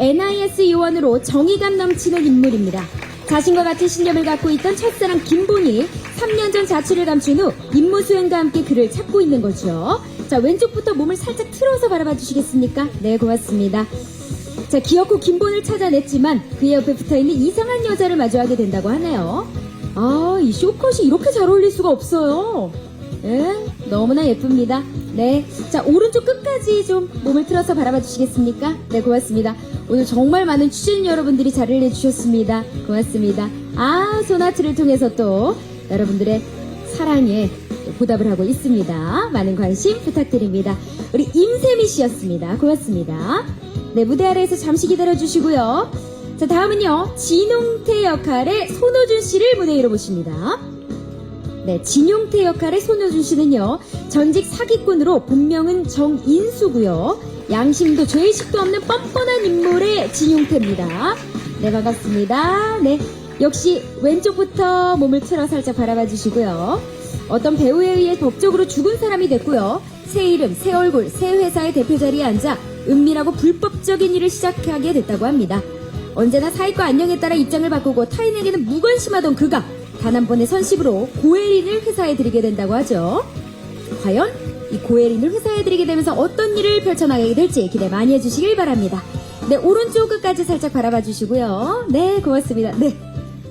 NIS 요원으로 정의감 넘치는 인물입니다. 자신과 같은 신념을 갖고 있던 첫사랑 김본이 3년 전 자취를 감춘 후 임무 수행과 함께 그를 찾고 있는 거죠. 자, 왼쪽부터 몸을 살짝 틀어서 바라봐 주시겠습니까? 네, 고맙습니다. 자, 기어코 김본을 찾아냈지만 그의 옆에 붙어 있는 이상한 여자를 마주하게 된다고 하네요. 아, 이 쇼컷이 이렇게 잘 어울릴 수가 없어요. 예, 너무나 예쁩니다. 네. 자, 오른쪽 끝까지 좀 몸을 틀어서 바라봐 주시겠습니까? 네, 고맙습니다. 오늘 정말 많은 취재진 여러분들이 자리를 내주셨습니다. 고맙습니다. 아, 소나트를 통해서 또 여러분들의 사랑에 또 보답을 하고 있습니다. 많은 관심 부탁드립니다. 우리 임세미 씨였습니다. 고맙습니다. 네, 무대 아래에서 잠시 기다려 주시고요. 자, 다음은요, 진홍태 역할의 손호준 씨를 무대 위로 모십니다. 네, 진용태 역할의 손효준 씨는요, 전직 사기꾼으로 본명은 정인수고요. 양심도 죄의식도 없는 뻔뻔한 인물의 진용태입니다. 네, 반갑습니다. 네, 역시 왼쪽부터 몸을 틀어 살짝 바라봐 주시고요. 어떤 배우에 의해 법적으로 죽은 사람이 됐고요. 새 이름, 새 얼굴, 새 회사의 대표 자리에 앉아 은밀하고 불법적인 일을 시작하게 됐다고 합니다. 언제나 사익과 안녕에 따라 입장을 바꾸고 타인에게는 무관심하던 그가 단 한 번의 선식으로 고혜린을 회사에 들이게 된다고 하죠. 과연 이 고혜린을 회사에 들이게 되면서 어떤 일을 펼쳐나가게 될지 기대 많이 해주시길 바랍니다. 네, 오른쪽 끝까지 살짝 바라봐 주시고요. 네, 고맙습니다. 네.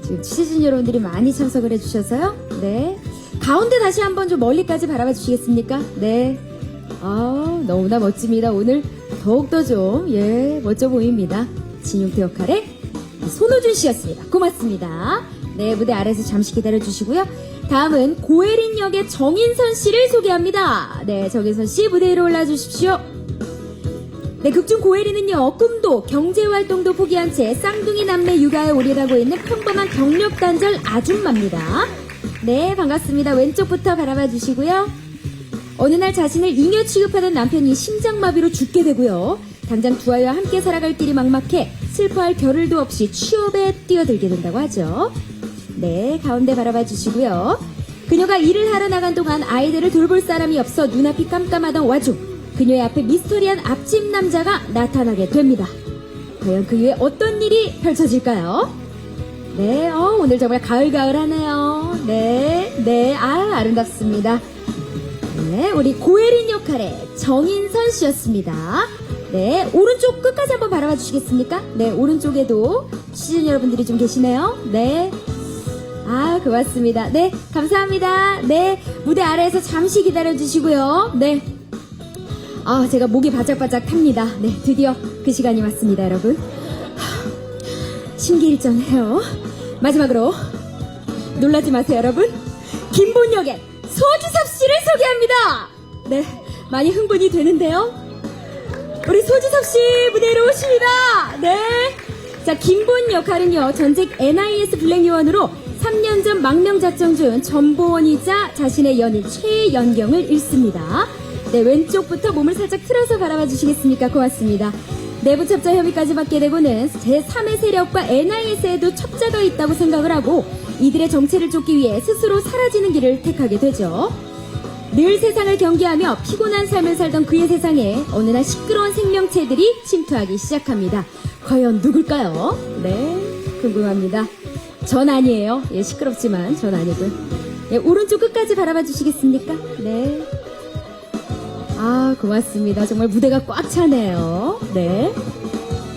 지금 취재진 여러분들이 많이 참석을 해주셔서요. 네. 가운데 다시 한번 좀 멀리까지 바라봐 주시겠습니까? 네. 아, 너무나 멋집니다. 오늘 더욱더 좀, 예, 멋져 보입니다. 진용태 역할의 손호준 씨였습니다. 고맙습니다. 네, 무대 아래에서 잠시 기다려 주시고요. 다음은 고혜린 역의 정인선 씨를 소개합니다. 네, 정인선 씨 무대 위로 올라 주십시오. 네, 극중 고혜리는요, 꿈도 경제활동도 포기한 채 쌍둥이 남매 육아에 올인하고 있는 평범한 경력단절 아줌마입니다. 네, 반갑습니다. 왼쪽부터 바라봐 주시고요. 어느 날 자신을 잉여 취급하던 남편이 심장마비로 죽게 되고요. 당장 두 아이와 함께 살아갈 길이 막막해 슬퍼할 겨를도 없이 취업에 뛰어들게 된다고 하죠. 네, 가운데 바라봐 주시고요. 그녀가 일을 하러 나간 동안 아이들을 돌볼 사람이 없어 눈앞이 깜깜하던 와중 그녀의 앞에 미스터리한 앞집 남자가 나타나게 됩니다. 과연 그 위에 어떤 일이 펼쳐질까요? 네, 어, 오늘 정말 가을가을하네요. 네, 네, 아, 아름답습니다. 네, 우리 고혜린 역할의 정인선 씨였습니다. 네, 오른쪽 끝까지 한번 바라봐 주시겠습니까? 네, 오른쪽에도 시즌 여러분들이 좀 계시네요. 네. 아, 고맙습니다. 네, 감사합니다. 네, 무대 아래에서 잠시 기다려 주시고요. 네. 아, 제가 목이 바짝바짝 탑니다. 네, 드디어 그 시간이 왔습니다, 여러분. 하, 심기일전해요. 마지막으로 놀라지 마세요, 여러분. 김본역의 소지섭 씨를 소개합니다. 네, 많이 흥분이 되는데요. 우리 소지섭 씨 무대로 오십니다. 네. 자, 김본 역할은요, 전직 NIS 블랙 요원으로 3년 전 망명 작정 중 전보원이자 자신의 연인 최연경을 잃습니다. 네, 왼쪽부터 몸을 살짝 틀어서 바라봐 주시겠습니까? 고맙습니다. 내부 첩자 혐의까지 받게 되고는 제3의 세력과 NIS에도 첩자가 있다고 생각을 하고 이들의 정체를 쫓기 위해 스스로 사라지는 길을 택하게 되죠. 늘 세상을 경계하며 피곤한 삶을 살던 그의 세상에 어느 날 시끄러운 생명체들이 침투하기 시작합니다. 과연 누굴까요? 네, 궁금합니다. 전 아니에요. 예, 시끄럽지만 전 아니고요. 예, 오른쪽 끝까지 바라봐 주시겠습니까? 네. 아, 고맙습니다. 정말 무대가 꽉 차네요. 네.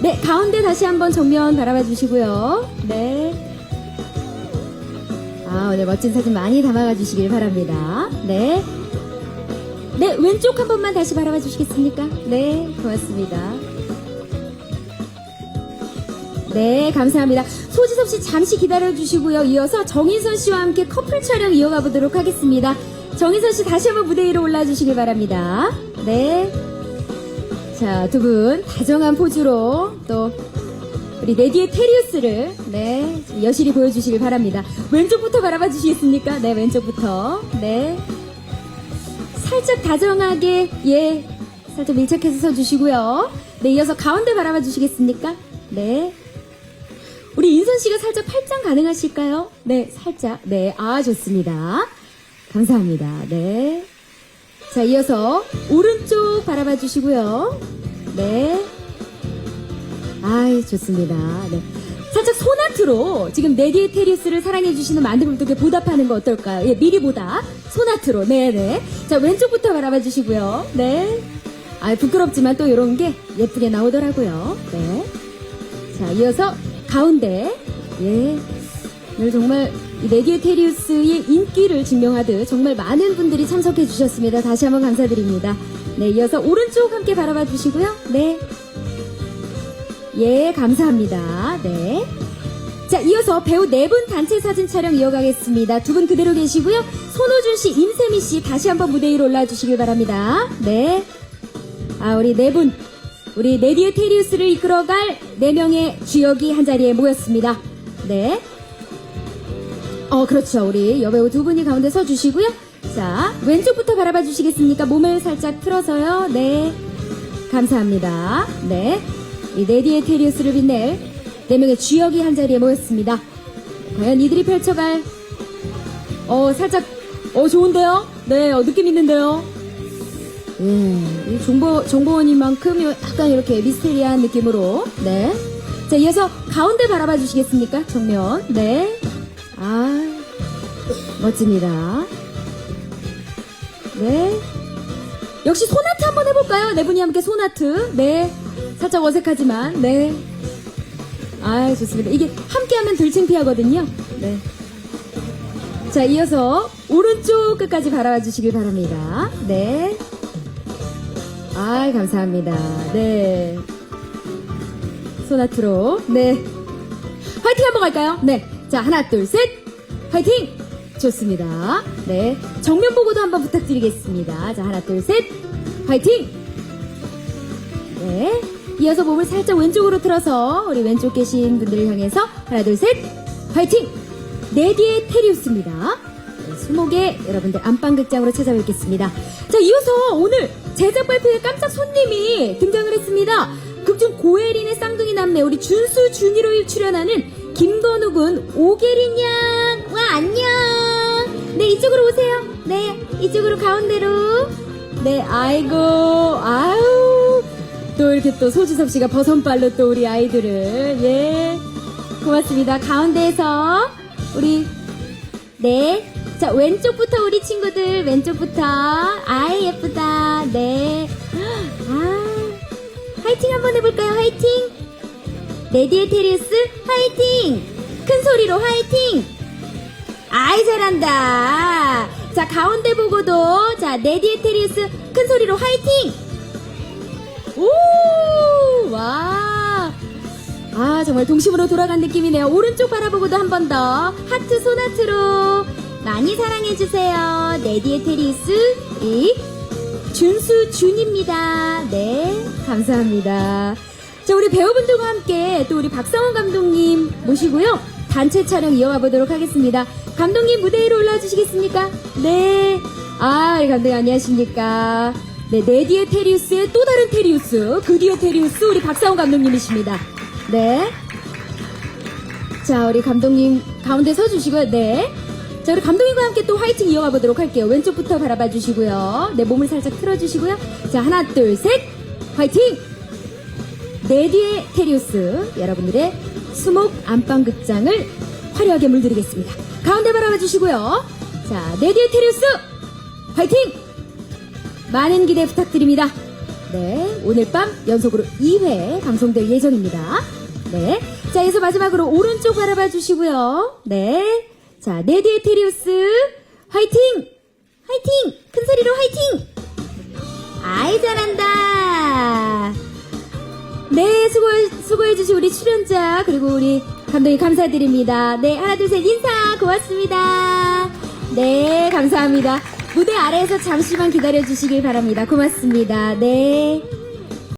네, 가운데 다시 한번 정면 바라봐 주시고요. 네. 아, 오늘 멋진 사진 많이 담아가 주시길 바랍니다. 네. 네, 왼쪽 한 번만 다시 바라봐 주시겠습니까? 네, 고맙습니다. 네, 감사합니다. 소지섭 씨 잠시 기다려 주시고요. 이어서 정인선 씨와 함께 커플 촬영 이어가 보도록 하겠습니다. 정인선 씨 다시 한번 무대 위로 올라 주시길 바랍니다. 네. 자, 두 분 다정한 포즈로 또 우리 레디의 테리우스를 네 여실히 보여 주시길 바랍니다. 왼쪽부터 바라봐 주시겠습니까? 네, 왼쪽부터. 네. 살짝 다정하게 예 살짝 밀착해서 서 주시고요. 네, 이어서 가운데 바라봐 주시겠습니까? 네. 우리 인선 씨가 살짝 팔짱 가능하실까요? 네, 살짝. 네, 아 좋습니다. 감사합니다. 네. 자, 이어서 오른쪽 바라봐 주시고요. 네. 아이, 좋습니다. 네. 살짝 소나트로 지금 네디에테리우스를 사랑해주시는 많은 분들께 보답하는 거 어떨까요? 예, 미리 보답. 소나트로. 네네. 자, 왼쪽부터 바라봐 주시고요. 네. 아, 부끄럽지만 또 이런 게 예쁘게 나오더라고요. 네. 자, 이어서 가운데. 예. 정말 이 네디에테리우스의 인기를 증명하듯 정말 많은 분들이 참석해 주셨습니다. 다시 한번 감사드립니다. 네, 이어서 오른쪽 함께 바라봐 주시고요. 네. 예, 감사합니다. 네. 자, 이어서 배우 네 분 단체 사진 촬영 이어가겠습니다. 두 분 그대로 계시고요. 손호준 씨, 임세미 씨 다시 한번 무대 위로 올라와 주시길 바랍니다. 네. 아, 우리 네 분. 우리 네디어 테리우스를 이끌어갈 네 명의 주역이 한 자리에 모였습니다. 네. 어, 그렇죠. 우리 여배우 두 분이 가운데 서 주시고요. 자, 왼쪽부터 바라봐 주시겠습니까? 몸을 살짝 틀어서요. 네. 감사합니다. 네. 이 네디의 테리우스를 빛낼 네 명의 주역이 한 자리에 모였습니다. 과연 이들이 펼쳐갈, 어, 살짝, 어, 좋은데요? 네, 어, 느낌 있는데요? 예, 이 정보, 정보원인만큼 약간 이렇게 미스테리한 느낌으로, 네. 자, 이어서 가운데 바라봐 주시겠습니까? 정면. 네. 아, 멋집니다. 네. 역시 소나트 한번 해볼까요? 네 분이 함께 소나트. 네. 살짝 어색하지만, 네. 아, 좋습니다. 이게 함께 하면 덜 창피하거든요. 네. 자, 이어서 오른쪽 끝까지 바라봐 주시길 바랍니다. 네. 아, 감사합니다. 네. 소나트로. 네. 화이팅 한번 갈까요? 네. 자, 하나, 둘, 셋. 화이팅! 좋습니다. 네. 정면 보고도 한번 부탁드리겠습니다. 자, 하나, 둘, 셋. 화이팅! 네. 이어서 몸을 살짝 왼쪽으로 틀어서 우리 왼쪽 계신 분들을 향해서 하나, 둘, 셋. 화이팅! 네디의 테리우스입니다. 네, 수목에 여러분들 안방극장으로 찾아뵙겠습니다. 자, 이어서 오늘 제작 발표에 깜짝 손님이 등장을 했습니다. 극중 고혜린의 쌍둥이 남매 우리 준수 준이로 출연하는 김건우 군 오계린 양. 와 안녕. 네 이쪽으로 오세요. 네 이쪽으로 가운데로. 네 아이고 아유 또 이렇게 또 소지섭 씨가 버선발로 또 우리 아이들을 예 고맙습니다. 가운데에서 우리 네. 자, 왼쪽부터 우리 친구들, 왼쪽부터. 아이, 예쁘다. 네. 아, 화이팅 한번 해볼까요? 화이팅! 레디의 테리우스, 화이팅! 큰 소리로 화이팅! 아이, 잘한다. 자, 가운데 보고도, 자, 레디의 테리우스, 큰 소리로 화이팅! 오! 와! 아, 정말 동심으로 돌아간 느낌이네요. 오른쪽 바라보고도 한 번 더. 하트 소나트로 많이 사랑해주세요. 네디의 테리우스, 이 준수 준입니다. 네, 감사합니다. 자, 우리 배우분들과 함께 또 우리 박상원 감독님 모시고요. 단체 촬영 이어가 보도록 하겠습니다. 감독님 무대 위로 올라와 주시겠습니까? 네. 아, 감독님 안녕하십니까? 네, 네디의 테리우스의 또 다른 테리우스, 그디어 테리우스 우리 박상원 감독님이십니다. 네. 자, 우리 감독님 가운데 서주시고요. 네. 자, 우리 감독님과 함께 또 화이팅 이어가 보도록 할게요. 왼쪽부터 바라봐 주시고요. 네, 몸을 살짝 틀어 주시고요. 자, 하나, 둘, 셋. 화이팅! 네디의 테리우스, 여러분들의 수목 안방극장을 화려하게 물들이겠습니다. 가운데 바라봐 주시고요. 자, 네디의 테리우스, 화이팅! 많은 기대 부탁드립니다. 네, 오늘 밤 연속으로 2회 방송될 예정입니다. 네. 자, 이어서 마지막으로 오른쪽 바라봐 주시고요. 네. 자, 네디의 테리우스, 화이팅! 화이팅! 큰 소리로 화이팅! 아이, 잘한다! 네, 수고해, 수고해 주신 우리 출연자, 그리고 우리 감독님 감사드립니다. 네, 하나, 둘, 셋, 인사! 고맙습니다. 네, 감사합니다. 무대 아래에서 잠시만 기다려 주시길 바랍니다. 고맙습니다. 네.